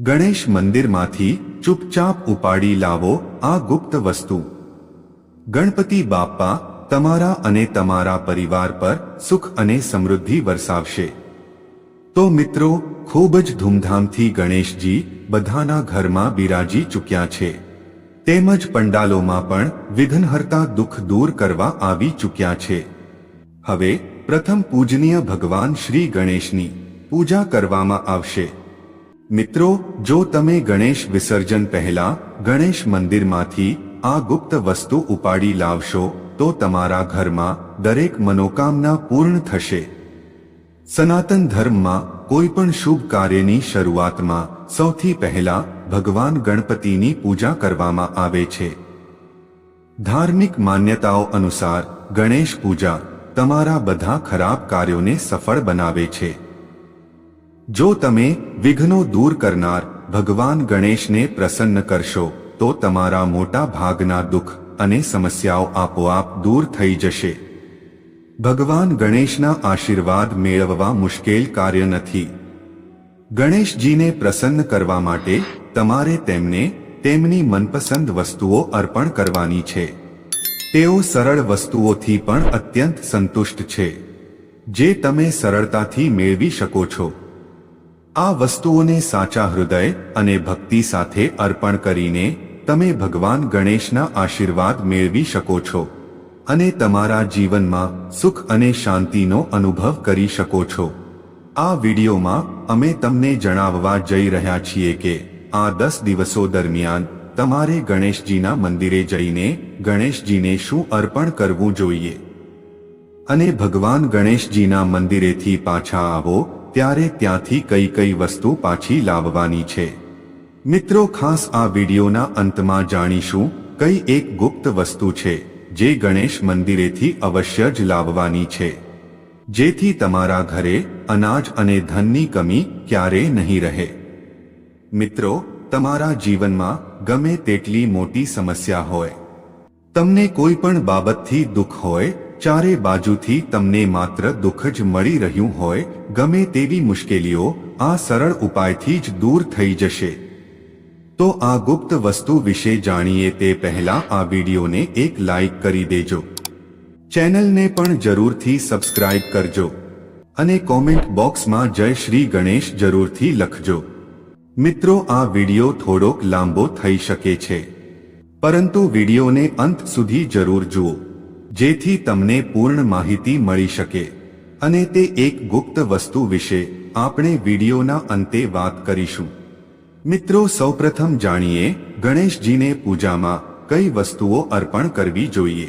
ગણેશ મંદિરમાંથી ચૂપચાપ ઉપાડી લાવો આ ગુપ્ત વસ્તુ. ગણપતિ બાપ્પા તમારા અને તમારા પરિવાર પર સુખ અને સમૃદ્ધિ વરસાવશે. તો મિત્રો, ખૂબ જ ધૂમધામથી ગણેશજી બધાના ઘરમાં બિરાજી ચૂક્યા છે. તેમજ પંડાલોમાં પણ વિઘ્નહર્તા દુઃખ દૂર કરવા આવી ચૂક્યા છે. હવે પ્રથમ પૂજનીય ભગવાન શ્રી ગણેશની પૂજા કરવામાં આવશે. મિત્રો, જો તમે ગણેશ વિસર્જન પહેલા ગણેશ મંદિરમાંથી આ ગુપ્ત વસ્તુ ઉપાડી લાવશો, તો તમારા ઘરમાં દરેક મનોકામના પૂર્ણ થશે. સનાતન ધર્મમાં કોઈ પણ શુભ કાર્યની શરૂઆતમાં સૌથી પહેલા ભગવાન ગણપતિની પૂજા કરવામાં આવે છે. ધાર્મિક માન્યતાઓ અનુસાર ગણેશ પૂજા તમારા બધા ખરાબ કાર્યોને સફળ બનાવે છે. જો તમે વિઘ્નો દૂર કરનાર ભગવાન ગણેશને પ્રસન્ન કરશો, તો તમારા મોટા ભાગના દુઃખ અને સમસ્યાઓ આપોઆપ દૂર થઈ જશે. ભગવાન ગણેશના આશીર્વાદ મેળવવા મુશ્કેલ કાર્ય નથી. ગણેશજીને પ્રસન્ન કરવા માટે તમારે તેમને તેમની મનપસંદ વસ્તુઓ અર્પણ કરવાની છે. તેઓ સરળ વસ્તુઓથી પણ અત્યંત સંતુષ્ટ છે. જે તમે સરળતાથી મેળવી શકો છો. આ વસ્તુઓને સાચા હૃદય અને ભક્તિ સાથે અર્પણ કરીને તમે ભગવાન ગણેશના આશીર્વાદ મેળવી શકો છો અને તમારા જીવનમાં સુખ અને શાંતિનો અનુભવ કરી શકો છો. આ વિડીયોમાં અમે તમને જણાવવા જઈ રહ્યા છીએ કે આ દસ દિવસો દરમિયાન તમારે ગણેશજીના મંદિરે જઈને ગણેશજીને શું અર્પણ કરવું જોઈએ? અને ભગવાન ગણેશજીના મંદિરેથી પાછા આવો ત્યારે ત્યાંથી કઈ કઈ વસ્તુ પાછી લાવવાની છે. મિત્રો, ખાસ આ વિડીયોના અંતમાં જાણીશું, કઈ એક ગુપ્ત વસ્તુ છે, જે ગણેશ મંદિરેથી અવશ્ય જ લાવવાની છે. જેથી તમારા ઘરે અનાજ અને ધનની કમી ક્યારેય નહીં રહે. મિત્રો, તમારા જીવનમાં ગમે તેટલી મોટી સમસ્યા હોય, તમને કોઈ પણ બાબતથી દુઃખ હોય ચારે બાજુથી તમને માત્ર દુઃખ જ મળી રહ્યું હોય, ગમે તેવી મુશ્કેલીઓ, આ સરળ ઉપાયથી જ દૂર થઈ જશે. તો આ ગુપ્ત વસ્તુ વિશે જાણીએ તે પહેલા આ વિડીયોને એક લાઈક કરી દેજો. ચેનલને પણ જરૂરથી સબસ્ક્રાઇબ કરજો. અને કોમેન્ટ બોક્સમાં જય શ્રી ગણેશ જરૂરથી લખજો. મિત્રો, આ વીડિયો થોડોક લાંબો થઈ શકે છે. પરંતુ વિડીયોને અંત સુધી જરૂર જુઓ. જેથી તમને પૂર્ણ માહિતી મળી શકે. અને તે એક ગુપ્ત વસ્તુ વિશે આપણે વિડીયોના અંતે વાત કરીશું. મિત્રો, સૌપ્રથમ જાણીએ ગણેશજીને પૂજામાં કઈ વસ્તુઓ અર્પણ કરવી જોઈએ.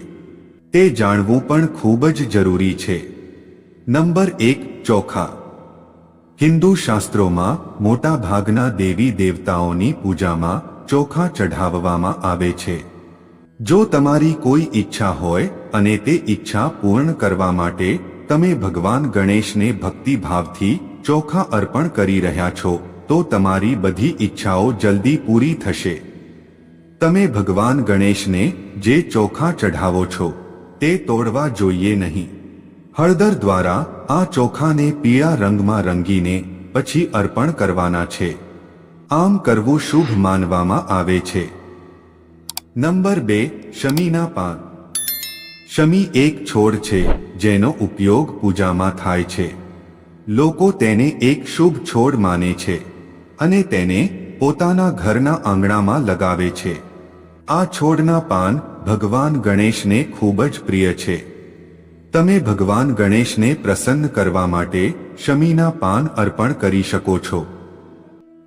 તે જાણવું પણ ખૂબ જ જરૂરી છે. નંબર એક, ચોખા. હિન્દુ શાસ્ત્રોમાં મોટા ભાગના દેવી દેવતાઓની પૂજામાં ચોખા ચઢાવવામાં આવે છે. જો તમારી કોઈ ઈચ્છા હોય અને તે ઈચ્છા પૂર્ણ કરવા માટે તમે ભગવાન ગણેશને ભક્તિભાવથી ચોખા અર્પણ કરી રહ્યા છો, તો તમારી બધી ઈચ્છાઓ જલ્દી પૂરી થશે. તમે ભગવાન ગણેશને જે ચોખા ચઢાવો છો, તે તોડવા જોઈએ નહીં. હળદર દ્વારા આ ચોખાને પીળા રંગમાં રંગીને પછી અર્પણ કરવાના છે. આમ કરવું શુભ માનવામાં આવે છે. નંબર બે, શમીના પાન. શમી એક છોડ છે, જેનો ઉપયોગ પૂજામાં થાય છે. લોકો તેને એક શુભ છોડ માને છે અને તેને પોતાના ઘરના આંગણામાં લગાવે છે. આ છોડના પાન ભગવાન ગણેશને ખૂબ જ પ્રિય છે. તમે ભગવાન ગણેશને પ્રસન્ન કરવા માટે શમીના પાન અર્પણ કરી શકો છો.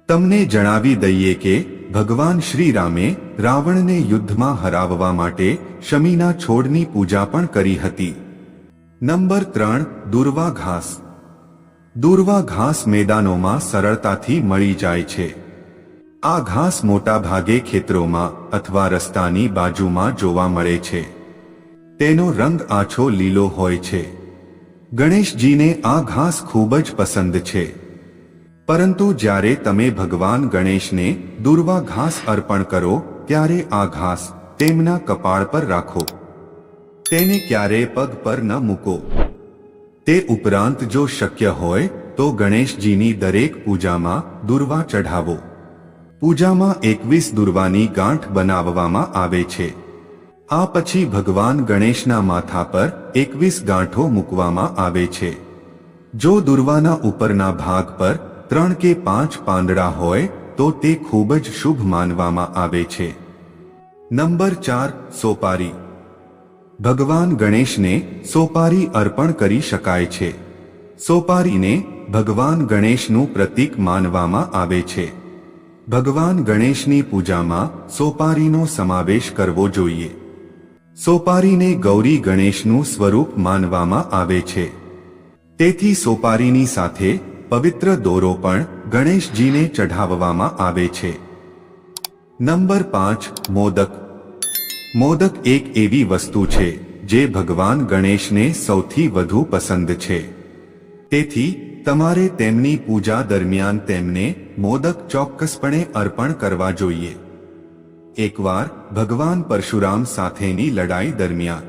તમને જણાવી દઈએ કે ભગવાન શ્રીરામે રાવણને યુદ્ધમાં હરાવવા માટે શમીના છોડની પૂજા પણ કરી હતી. નંબર ત્રણ, દુર્વા ઘાસ. દુર્વા ઘાસ મેદાનોમાં સરળતાથી મળી જાય છે. આ ઘાસ મોટાભાગે ખેતરોમાં અથવા રસ્તાની બાજુમાં જોવા મળે છે. તેનો રંગ આછો લીલો હોય છે. ગણેશજીને આ ઘાસ ખૂબ જ પસંદ છે. પરંતુ જ્યારે તમે ભગવાન ગણેશને દુર્વા ઘાસ અર્પણ કરો, ત્યારે આ ઘાસ તેમના કપાળ પર રાખો. તેને ક્યારેય પગ પર ન મૂકો. તે ઉપરાંત જો શક્ય હોય, તો ગણેશજીની દરેક પૂજામાં દુર્વા ચઢાવો. પૂજામાં એકવીસ દુર્વાની ગાંઠ બનાવવામાં આવે છે. આ પછી ભગવાન ગણેશના માથા પર એકવીસ ગાંઠો મૂકવામાં આવે છે. જો દુર્વાના ઉપરના ભાગ પર ત્રણ કે પાંચ પાંદડા હોય તો તે ખૂબ જ શુભ માનવામાં આવે છે. નંબર ચાર, સોપારી. ભગવાન ગણેશને સોપારી અર્પણ કરી શકાય છે. સોપારીને ભગવાન ગણેશનું પ્રતીક માનવામાં આવે છે. ભગવાન ગણેશની પૂજામાં સોપારીનો સમાવેશ કરવો જોઈએ. સોપારીને ગૌરી ગણેશનું સ્વરૂપ માનવામાં આવે છે. તેથી સોપારીની સાથે પવિત્ર દોરો પણ ગણેશજીને ચઢાવવામાં આવે છે. નંબર પાંચ, મોદક. મોદક એક એવી વસ્તુ છે, જે ભગવાન ગણેશને સૌથી વધુ પસંદ છે. તેથી, તમારે તેમની પૂજા દરમિયાન તેમને મોદક ચોક્કસપણે અર્પણ કરવા જોઈએ. એકવાર, ભગવાન પરશુરામ સાથેની લડાઈ દરમિયાન,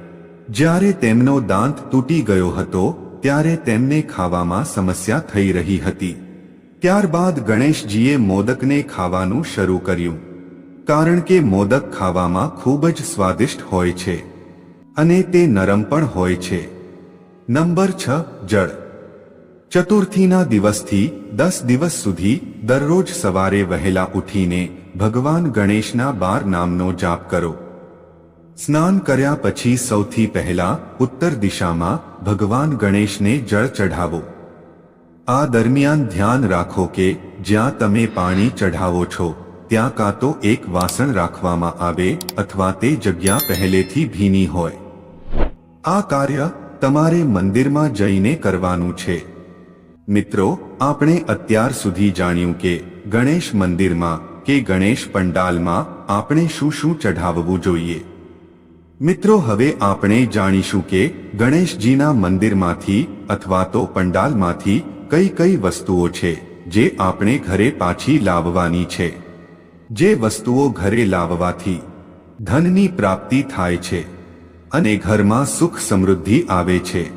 જ્યારે તેમનો દાંત તૂટી ગયો હતો ત્યારે તેમને ખાવામાં સમસ્યા થઈ રહી હતી. ત્યારબાદ ગણેશજીએ મોદકને ખાવાનું શરૂ કર્યું. કારણ કે મોદક ખાવામાં ખૂબ જ સ્વાદિષ્ટ હોય છે. અને તે નરમ પણ હોય છે. નંબર છ, જળ. ચતુર્થીના દિવસથી દસ દિવસ સુધી દરરોજ સવારે વહેલા ઉઠીને ભગવાન ગણેશના બાર નામનો જાપ કરો. સ્નાન કર્યા પછી સૌથી પહેલા ઉત્તર દિશામાં ભગવાન ગણેશને જળ ચઢાવો. આ દરમિયાન ધ્યાન રાખો કે જ્યાં તમે પાણી ચઢાવો છો, ત્યાં કાં તો એક વાસણ રાખવામાં આવે અથવા તે જગ્યા પહેલેથી ભીની હોય. આ કાર્ય તમારે મંદિરમાં જઈને કરવાનું છે. મિત્રો, આપણે અત્યાર સુધી જાણ્યું કે ગણેશ મંદિરમાં કે ગણેશ પંડાલમાં આપણે શું શું ચઢાવવું જોઈએ. મિત્રો, હવે આપણે જાણીશું કે ગણેશજીના મંદિરમાંથી અથવા તો પંડાલમાંથી કઈ કઈ વસ્તુઓ છે, જે આપણે ઘરે પાછી લાવવાની છે. જે વસ્તુઓ ઘરે લાવવાથી ધનની પ્રાપ્તિ થાય છે અને ઘરમાં સુખ સમૃદ્ધિ આવે છે.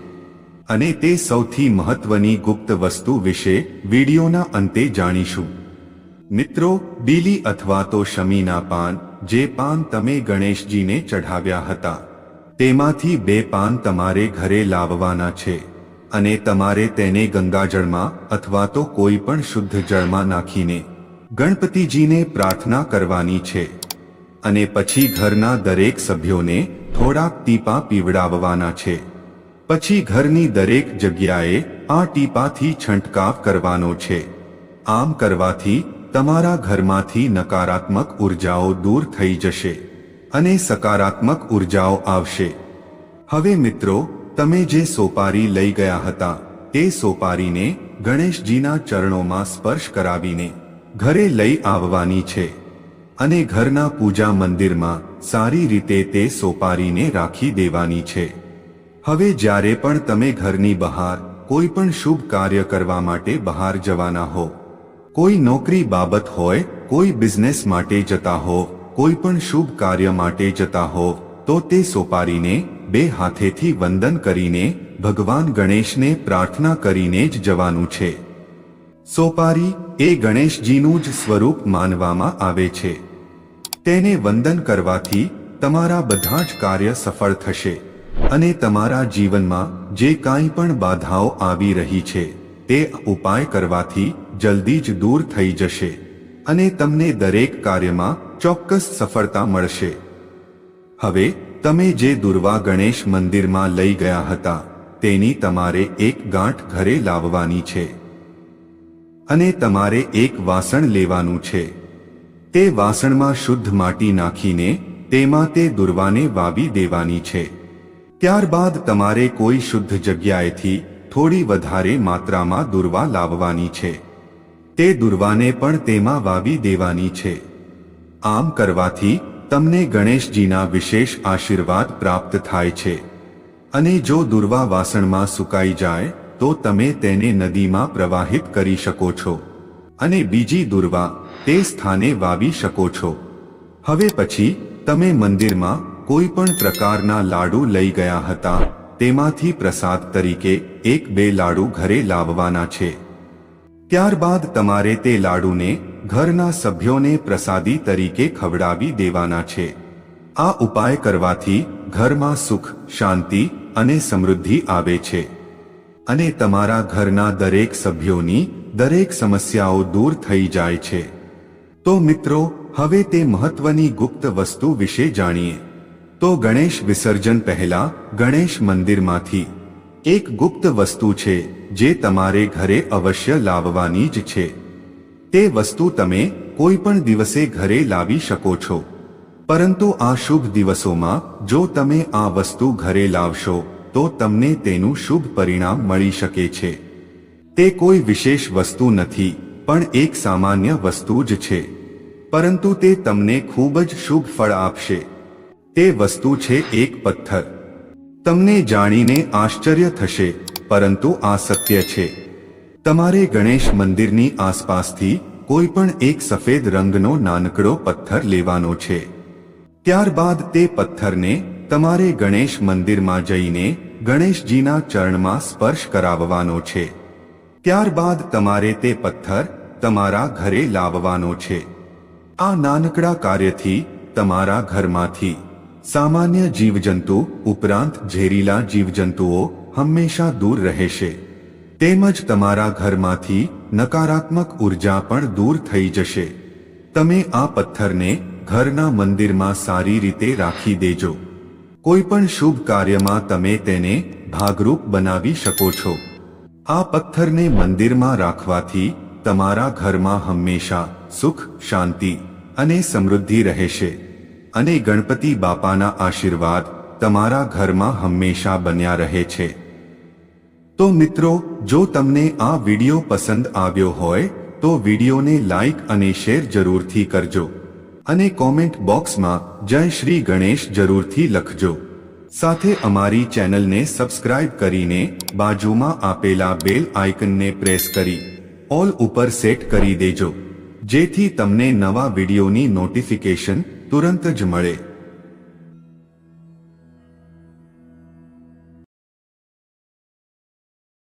અને તે સૌથી મહત્વની ગુપ્ત વસ્તુ વિશે વિડીયોના અંતે જાણીશું. મિત્રો, બીલી અથવા તો શમીના પાન જે પાન તમે ગણેશજીને ચઢાવ્યા હતા. તેમાંથી બે પાન તમારે ઘરે લાવવાના છે. અને તમારે તેને ગંગાજળમાં અથવા તો કોઈ પણ શુદ્ધ જળમાં નાખીને ગણપતિજીને પ્રાર્થના કરવાની છે. અને પછી ઘરના દરેક સભ્યોને થોડાક ટીપા પીવડાવવાના છે. પછી ઘરની દરેક જગ્યાએ આ ટીપાથી છંટકાવ કરવાનો છે. આમ કરવાથી તમારા ઘરમાંથી નકારાત્મક ઉર્જાઓ દૂર થઈ જશે અને સકારાત્મક ઉર્જાઓ આવશે. હવે મિત્રો, તમે જે સોપારી લઈ ગયા હતા, તે સોપારીને ગણેશજીના ચરણોમાં સ્પર્શ કરાવીને ઘરે લઈ આવવાની છે અને ઘરના પૂજા મંદિરમાં સારી રીતે તે સોપારીને રાખી દેવાની છે. હવે જ્યારે પણ તમે ઘરની બહાર કોઈ પણ શુભ કાર્ય કરવા માટે બહાર જવાના હો કોઈ નોકરી બાબત હોય, કોઈ બિઝનેસ માટે જતા હો, કોઈ પણ શુભ કાર્ય માટે જતા હો, તો તે સોપારીને, બે હાથેથી વંદન કરીને, ભગવાન ગણેશને પ્રાર્થના કરીને જ જવાનું છે. સોપારી, એ ગણેશજીનું જ સ્વરૂપ માનવામાં આવે છે. તેને વંદન કરવાથી, તમારા બધા જ કાર્ય સફળ થશે. અને તમારા જીવનમાં, જે કાંઈ પણ બાધાઓ આવી રહી છે, તે ઉપાય કરવાથી જલ્દી જ દૂર થઈ જશે અને તમને દરેક કાર્યમાં ચોક્કસ સફળતા મળશે. હવે, તમે જે દુર્વા ગણેશ મંદિરમાં લઈ ગયા હતા, તેની તમારે એક ગાંઠ ઘરે લાવવાની છે. અને તમારે એક વાસણ લેવાનું છે. તે વાસણમાં શુદ્ધ માટી નાખીને, તેમાં તે દુર્વાને વાવી દેવાની છે. ત્યારબાદ તમારે કોઈ શુદ્ધ જગ્યાએથી થોડી વધારે માત્રામાં દુર્વા લાવવાની છે. તે દુર્વાને પણ તેમાં વાવી દેવાની છે. આમ કરવાથી તમને ગણેશજીના વિશેષ આશીર્વાદ પ્રાપ્ત થાય છે. અને જો દુર્વા વાસણમાં સુકાઈ જાય, તો તમે તેને નદીમાં પ્રવાહિત કરી શકો છો. અને બીજી દુર્વા તે સ્થાને વાવી શકો છો. હવે પછી તમે મંદિરમાં કોઈ પણ પ્રકારના લાડુ લઈ ગયા હતા, તેમાંથી પ્રસાદ તરીકે એક બે લાડુ ઘરે લાવવાના છે. ત્યારબાદ તમારે તે લાડુને ઘરના સભ્યોને પ્રસાદી તરીકે ખવડાવી દેવાના છે. આ ઉપાય કરવાથી ઘરમાં સુખ, શાંતિ અને સમૃદ્ધિ આવે છે. અને તમારા ઘરના દરેક સભ્યોની દરેક સમસ્યાઓ દૂર થઈ જાય છે. તો મિત્રો, હવે તે મહત્વની ગુપ્ત વસ્તુ વિશે જાણીએ. તો ગણેશ વિસર્જન પહેલા ગણેશ મંદિરમાંથી એક ગુપ્ત વસ્તુ છે જે તમારે ઘરે અવશ્ય લાવવાની જ છે. તે વસ્તુ તમે કોઈ પણ દિવસે ઘરે લાવી શકો છો. પરંતુ આ શુભ દિવસોમાં, જો તમે આ વસ્તુ ઘરે લાવશો, તો તમને તેનું શુભ પરિણામ મળી શકે છે. તે કોઈ વિશેષ વસ્તુ નથી, પણ એક સામાન્ય વસ્તુ જ છે. પરંતુ તે તમને ખૂબ જ શુભ ફળ આપશે. તે વસ્તુ છે એક પથ્થર. તમને જાણીને આશ્ચર્ય થશે, પરંતુ આ સત્ય છે. તમારે ગણેશ મંદિરની આસપાસથી કોઈ પણ એક સફેદ રંગનો નાનકડો પથ્થર લેવાનો છે. ત્યારબાદ તે પથ્થરને તમારે ગણેશ મંદિરમાં જઈને ગણેશજીના ચરણમાં સ્પર્શ કરાવવાનો છે. ત્યારબાદ તમારે તે પથ્થર તમારા ઘરે લાવવાનો છે. આ નાનકડા કાર્યથી તમારા ઘરમાંથી સામાન્ય જીવજંતુ ઉપરાંત ઝેરીલા જીવજંતુઓ હંમેશા દૂર રહેશે. તેમજ તમારા ઘરમાંથી નકારાત્મક ઊર્જા પણ દૂર થઈ જશે. તમે આ પથ્થરને ઘરના મંદિરમાં સારી રીતે રાખી દેજો. કોઈ પણ શુભ કાર્યમાં તમે તેને ભાગરૂપ બનાવી શકો છો. આ પથ્થરને મંદિરમાં રાખવાથી તમારા ઘરમાં હંમેશા સુખ, શાંતિ અને સમૃદ્ધિ રહેશે. અને ગણપતિ બાપાના આશીર્વાદ તમારા ઘરમાં હંમેશા બન્યા રહે છે. તો મિત્રો, જો તમને આ વિડિયો પસંદ આવ્યો હોય, તો વિડિયોને લાઈક અને શેર જરૂરથી કરજો. અને કોમેન્ટ બોક્સમાં જય શ્રી ગણેશ જરૂરથી લખજો. સાથે અમારી ચેનલને સબસ્ક્રાઇબ કરીને બાજુમાં આપેલા બેલ આઇકનને પ્રેસ કરી, ઓલ ઉપર સેટ કરી દેજો. જેથી તમને નવા વિડિયોની નોટિફિકેશન તુરંત જ મળે.